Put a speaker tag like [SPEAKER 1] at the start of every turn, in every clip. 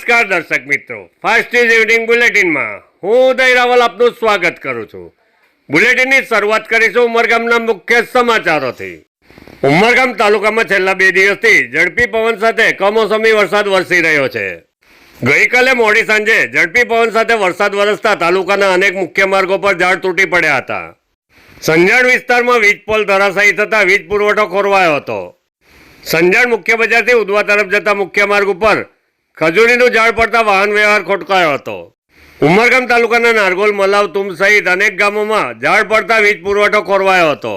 [SPEAKER 1] નમસ્કાર દર્શક મિત્રો. ફાસ્ટ ઇઝ ઇવનિંગ બુલેટિનમાં હું ઉદય રાવલ આપનું સ્વાગત કરું છું. બુલેટિનની શરૂઆત કરીશું ઉમરગામના મુખ્ય સમાચારોથી. ઉમરગામ તાલુકામાં છેલ્લા બે દિવસથી ઝડપી પવન સાથે કમોસમી વરસાદ વરસી રહ્યો છે. ગઈકાલે મોડી સાંજે ઝડપી પવન સાથે વરસાદ વરસતા તાલુકાના અનેક મુખ્ય માર્ગો પર ઝાડ તૂટી પડ્યા હતા. સંજાણ વિસ્તારમાં વીજ પોલ ધરાશાયી થતા વીજ પુરવઠો ખોરવાયો હતો. સંજાણ મુખ્ય બજારથી ઉદવા તરફ જતા મુખ્ય માર્ગ ઉપર ખજૂરીનું ઝાડ પડતા વાહન વ્યવહાર ખોટકાયો હતો. ઉમરગામ તાલુકાના નારગોલ, મલાવ, તુમ સહિત અનેક ગામોમાં ઝાડ પડતા વીજ પુરવઠો ખોરવાયો હતો.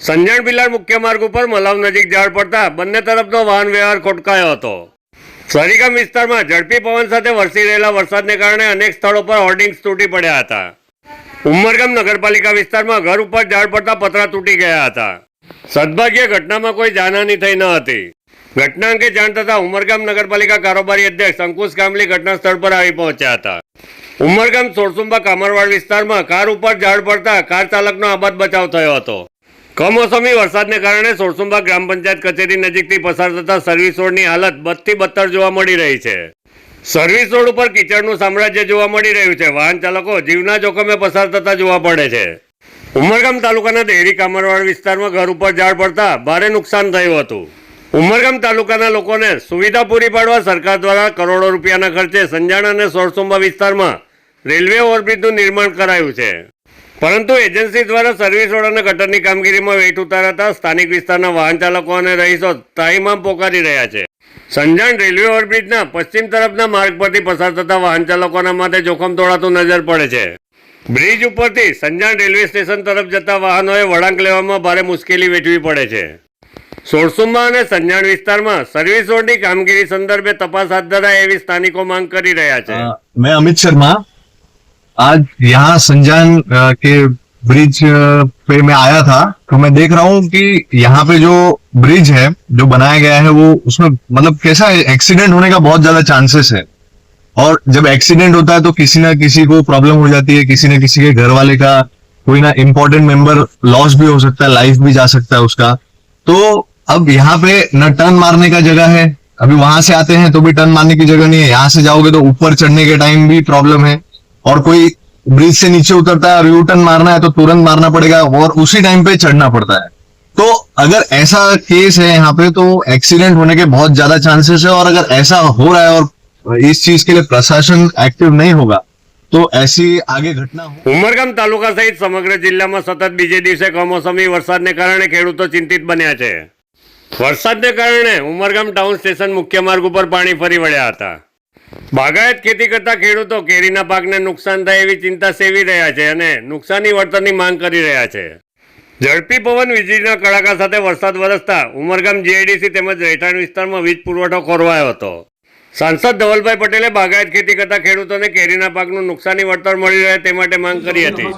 [SPEAKER 1] સંજણ બિલાડ મુખ્ય માર્ગ ઉપર મલાવ નજીક ઝાડ પડતા બંને તરફનો વાહન વ્યવહાર ખોટકાયો હતો. સરીગામ વિસ્તારમાં ઝડપી પવન સાથે વરસી રહેલા વરસાદને કારણે અનેક સ્થળો પર હોર્ડિંગ્સ તૂટી પડ્યા હતા. ઉમરગામ નગરપાલિકા વિસ્તારમાં ઘર ઉપર ઝાડ પડતા પતરા તૂટી ગયા હતા. સદભાગ્ય ઘટનામાં કોઈ જાનહાની થઈ ન હતી. ઘટના અંગે જાણ થતાં ઉમરગામ નગરપાલિકા કારોબારી અધ્યક્ષ અંકુશ કામલી ઘટના સ્થળ પર આવી પહોંચ્યા હતા. ઉમરગામ સોરસુંબા કામરવાડ વિસ્તારમાં કાર ઉપર ઝાડ પડતા કાર ચાલકનો આબાદ બચાવ થયો હતો. કમોસમી વરસાદને કારણે સોરસુંબા ગ્રામ પંચાયત કચેરી નજીકથી પસાર થતા સર્વિસ રોડની હાલત બદથી બદતર જોવા મળી રહી છે. સર્વિસ રોડ ઉપર કિચડનું સામ્રાજ્ય જોવા મળી રહ્યું છે. વાહન ચાલકો જીવના જોખમે પસાર થતા જોવા પડે છે. ઉમરગામ તાલુકાના દેરી કામરવાડ વિસ્તારમાં ઘર ઉપર ઝાડ પડતા ભારે નુકસાન થયું હતું. ઉમરગામ તાલુકાના લોકોને સુવિધા પૂરી પાડવા સરકાર દ્વારા કરોડો રૂપિયાના ખર્ચે સંજાણ અને સોરસુંબા વિસ્તારમાં રેલવે ઓવરબ્રિજનું નિર્માણ કરાયું છે. પરંતુ એજન્સી દ્વારા સર્વિસ રોડ અને ગટરની કામગીરીમાં વેઠ ઉતારાતા સ્થાનિક વિસ્તારના વાહન ચાલકો અને રહીશો ત્રાહિમામ પોકારી રહ્યા છે. સંજાણ રેલવે ઓવરબ્રિજના પશ્ચિમ તરફના માર્ગ પરથી પસાર થતા વાહન ચાલકોના માટે જોખમ તોડાતું નજર પડે છે. બ્રિજ ઉપરથી સંજાણ રેલવે સ્ટેશન તરફ જતા વાહનોએ વળાંક લેવામાં ભારે મુશ્કેલી વેઠવી પડે છે. સોરસુંબા અને સંજાણ વિસ્તારમાં સર્વિસ રોડની કામગીરી સંદર્ભે તપાસ હાથ ધરાય એવી સ્થાનિકો માંગ કરી રહ્યા છે
[SPEAKER 2] अ, मैं अमित शर्मा आज यहाँ संजान अ, के ब्रिज अ, पे मैं आया था तो मैं देख रहा हूँ कि यहाँ पे जो ब्रिज है जो बनाया गया है वो उसमें मतलब कैसा है एक्सीडेंट होने का बहुत ज्यादा चांसेस है और जब एक्सीडेंट होता है तो किसी ना किसी को प्रॉब्लम हो जाती है किसी ना किसी के घर वाले का कोई ना इम्पोर्टेंट मेंबर लॉस भी हो सकता है लाइफ भी जा सकता है उसका तो अब यहाँ पे न टर्न मारने का जगह है अभी वहां से आते हैं तो भी टर्न मारने की जगह नहीं है यहाँ से जाओगे तो ऊपर चढ़ने के टाइम भी प्रॉब्लम है और कोई ब्रिज से नीचे उतरता है और यू टर्न मारना है तो तुरंत मारना पड़ेगा और उसी टाइम पे चढ़ना पड़ता है तो अगर ऐसा केस है यहाँ पे तो एक्सीडेंट होने के बहुत ज्यादा चांसेस है और अगर ऐसा हो रहा है और इस चीज के लिए प्रशासन एक्टिव नहीं होगा तो ऐसी आगे घटना हो
[SPEAKER 1] ઉમરગામ તાલુકા સહિત સમગ્ર જિલ્લામાં સતત બીજે દિવસે કમોસમી વરસાદને કારણે ખેડૂતો ચિંતિત બન્યા છે વરસાદને કારણે ઉમરગામ ટાઉન સ્ટેશન મુખ્ય માર્ગ ઉપર પાણી ફરી વળ્યા હતા. બાગાયત ખેતી કરતા ખેડૂતો કેરીના પાકને નુકસાન થાય એવી ચિંતા સેવી રહ્યા છે અને નુકસાની વળતરની માંગ કરી રહ્યા છે. ઝડપી પવન વીજળીના કડાકા સાથે વરસાદ વરસતા ઉમરગામ જીઆઈડીસી તેમજ રહેઠાણ વિસ્તારમાં વીજ પુરવઠો ખોરવાયો હતો. સાંસદ ધવલભાઈ પટેલે બાગાયત ખેતી કરતા ખેડૂતોને કેરીના પાકનું નુકસાની વળતર મળી રહે તે માટે માંગ કરી હતી.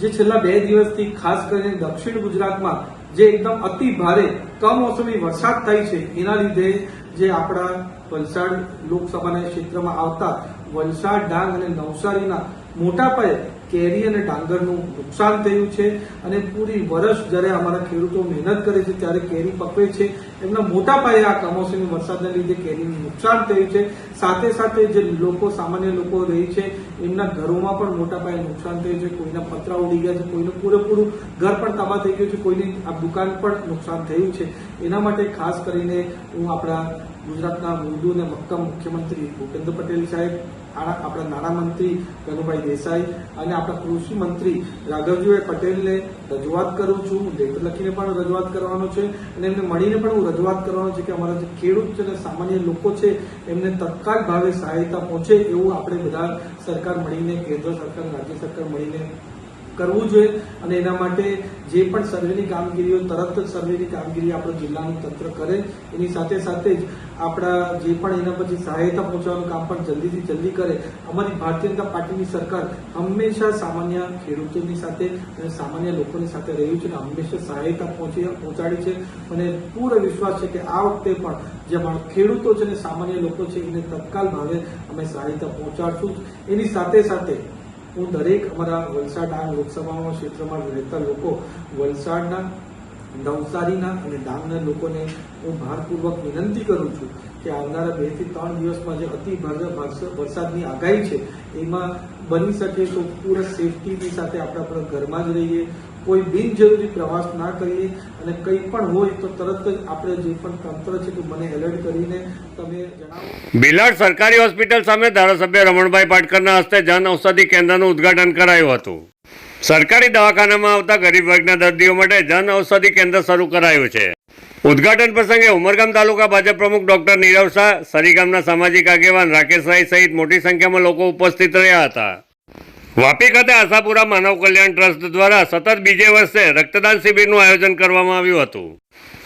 [SPEAKER 3] જે છેલ્લા બે દિવસથી ખાસ કરીને દક્ષિણ ગુજરાતમાં જે એકદમ અતિ ભારે કમોસમી વરસાદ થાય છે, એના લીધે જે આપણા વલસાડ લોકસભાના ક્ષેત્રમાં આવતા વલસાડ ડાંગ અને નવસારીના મોટા પાયે કેરી અને ડાંગરનું નુકસાન થયું છે અને પૂરી વર્ષ જ્યારે અમારા ખેડૂતો મહેનત કરે છે ત્યારે કેરી પકવે છે, એમના મોટા પાયે આ કમોસમી વરસાદના લીધે કેરીનું નુકસાન થયું છે. સાથે સાથે જે લોકો, સામાન્ય લોકો રહે છે, એમના ઘરોમાં પણ મોટા પાયે નુકસાન થયું છે. કોઈના પતરા ઉડી ગયા છે, કોઈનું પૂરેપૂરું ઘર પણ તબાહ થઈ ગયું છે, કોઈની આ દુકાન પણ નુકસાન થયું છે. એના માટે ખાસ કરીને હું આપણા ગુજરાતના મૃદુ અને મક્કમ મુખ્યમંત્રી ભૂપેન્દ્ર પટેલ સાહેબ આપણા નાણામંત્રી કનુભાઈ દેસાઈ અને આપણા કૃષિ મંત્રી રાઘવજીભાઈ પટેલને રજૂઆત કરું છું. લેટર લખીને પણ રજૂઆત કરવાનો છે અને એમને મળીને પણ હું રજૂઆત કરવાનો છે કે અમારા જે ખેડૂત છે અને સામાન્ય લોકો છે, એમને તત્કાલ ભાવે સહાયતા પહોંચે એવું આપણે બધા સરકાર મળીને, કેન્દ્ર સરકાર, રાજ્ય સરકાર મળીને કરવું જોઈએ અને એના માટે જે પણ સર્વેની કામગીરીઓ, તરત જ સર્વેની કામગીરી આપણું જિલ્લાનું તંત્ર કરે. એની સાથે સાથે જ આપણા જે પણ એના પછી સહાયતા પહોંચાડવાનું કામ પણ જલ્દીથી જલ્દી કરે. અમારી ભારતીય જનતા પાર્ટીની સરકાર હંમેશા સામાન્ય ખેડૂતોની સાથે અને સામાન્ય લોકોની સાથે રહ્યું છે અને હંમેશા સહાયતા પહોંચી, પહોંચાડી છે. અને પૂરો વિશ્વાસ છે કે આ વખતે પણ જે અમારા ખેડૂતો છે અને સામાન્ય લોકો છે એને તત્કાલ ભાવે અમે સહાયતા પહોંચાડશું એની સાથે સાથે હું દરેક અમારા વલસાડ ડાંગ લોકસભામાં ક્ષેત્રમાં રહેતા લોકો વલસાડના નવસારીના અને ડાંગના લોકોને હું ભારપૂર્વક વિનંતી કરું છું કે આવનારા બેથી ત્રણ દિવસમાં જે અતિ ભારે વરસાદની આગાહી છે, એમાં બની શકે તો પૂરા સેફટીની સાથે આપણા ઘરમાં જ રહીએ કોઈ બિનજરૂરી પ્રવાસ ના કરીએ અને કંઈ પણ હોય તો તરત જ આપણે જે પણ તંત્ર છે તો મને એલર્ટ કરીને તમે જણાવો.
[SPEAKER 1] બિલાડ સરકારી હોસ્પિટલ સામે ધારાસભ્ય રમણભાઈ પાટકરના હસ્તે જન ઔષધિ કેન્દ્રનું ઉદ્ઘાટન કરાયું હતું. સરકારી દવાખાનામાં આવતા ગરીબ વર્ગના દર્દીઓ માટે જન ઔષધિ કેન્દ્ર શરૂ કરાયું છે. ઉદ્ઘાટન પ્રસંગે ઉમરગામ તાલુકા ભાજપ પ્રમુખ ડોક્ટર નીરવ શાહ, સરીગામના સામાજિક આગેવાન રાકેશભાઈ સહિત મોટી સંખ્યામાં લોકો ઉપસ્થિત રહ્યા હતા. વાપી ખાતે આશાપુરા માનવ કલ્યાણ ટ્રસ્ટ દ્વારા સતત બીજે વર્ષે રક્તદાન શિબિરનું આયોજન કરવામાં આવ્યું હતું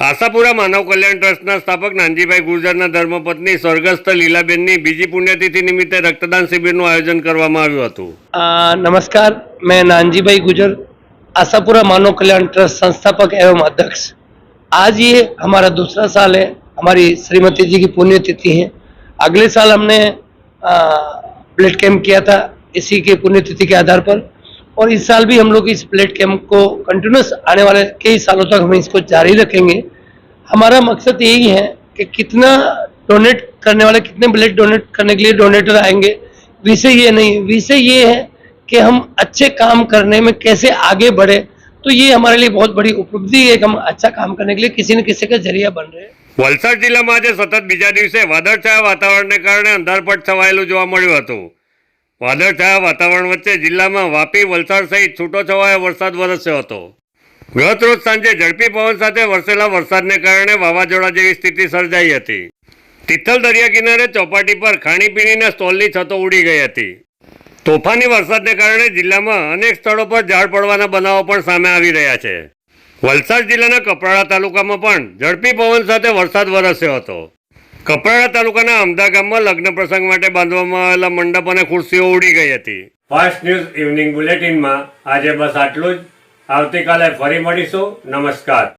[SPEAKER 1] આશાપુરા માનવ કલ્યાણ ટ્રસ્ટના સ્થાપક નાનજીભાઈ ગુર્જરના ધર્મપત્ની સ્વર્ગસ્થ લીલાબેનની બીજી પુણ્યતિથિ નિમિત્તે રક્તદાન શિબિરનું આયોજન કરવામાં આવ્યું હતું
[SPEAKER 4] आ, नमस्कार मैं नानजी भाई गुजर आशापुरा मानव कल्याण ट्रस्ट संस्थापक एवं अध्यक्ष आज ये हमारा दूसरा साल है हमारी श्रीमती जी की पुण्यतिथि है अगले साल हमने ब्लड कैंप किया था इसी के पुण्यतिथि के आधार पर और इस साल भी हम लोग इस ब्लड कैंप को कंटिन्यूस आने वाले कई सालों तक हम इसको जारी रखेंगे हमारा मकसद यही है कि कितना डोनेट करने वाले कितने ब्लड डोनेट करने के लिए डोनेटर आएंगे विषय ये नहीं विषय ये है कि हम अच्छे काम करने में कैसे आगे बढ़े तो ये हमारे लिए बहुत बड़ी उपलब्धि है कि हम अच्छा काम करने के लिए किसी न किसी का जरिया बन रहे हैं
[SPEAKER 1] વલસાડ જિલ્લામાં આજે સતત બીજા દિવસે વાદળછાયા વાતાવરણને કારણે અંધારપટ છવાયેલું જોવા મળ્યું હતું વાદળછાયા વાતાવરણ વચ્ચે જિલ્લામાં વાપી, વલસાડ સહિત છૂટોછવાયો વરસાદ વરસ્યો હતો. ગત રોજ સાંજે ઝડપી પવન સાથે વરસેલા વરસાદને કારણે વાવાઝોડા જેવી સ્થિતિ સર્જાઈ હતી. તિથલ દરિયા કિનારે ચોપાટી પર ખાણીપીણીના સ્ટોલની છતો ઉડી ગઈ હતી. તોફાની વરસાદને કારણે જિલ્લામાં અનેક સ્થળો પર ઝાડ પડવાના બનાવો પણ સામે આવી રહ્યા છે. વલસાડ જિલ્લાના કપરાડા તાલુકામાં પણ ઝડપી પવન સાથે વરસાદ વરસ્યો હતો. કપરાડા તાલુકાના અમદા ગામમાં લગ્ન પ્રસંગ માટે બાંધવામાં આવેલા મંડપ અને ખુરશીઓ ઉડી ગઈ હતી. ફાસ્ટ ન્યૂઝ ઇવનિંગ બુલેટિનમાં આજે બસ આટલું જ. આવતીકાલે ફરી મળીશું. નમસ્કાર.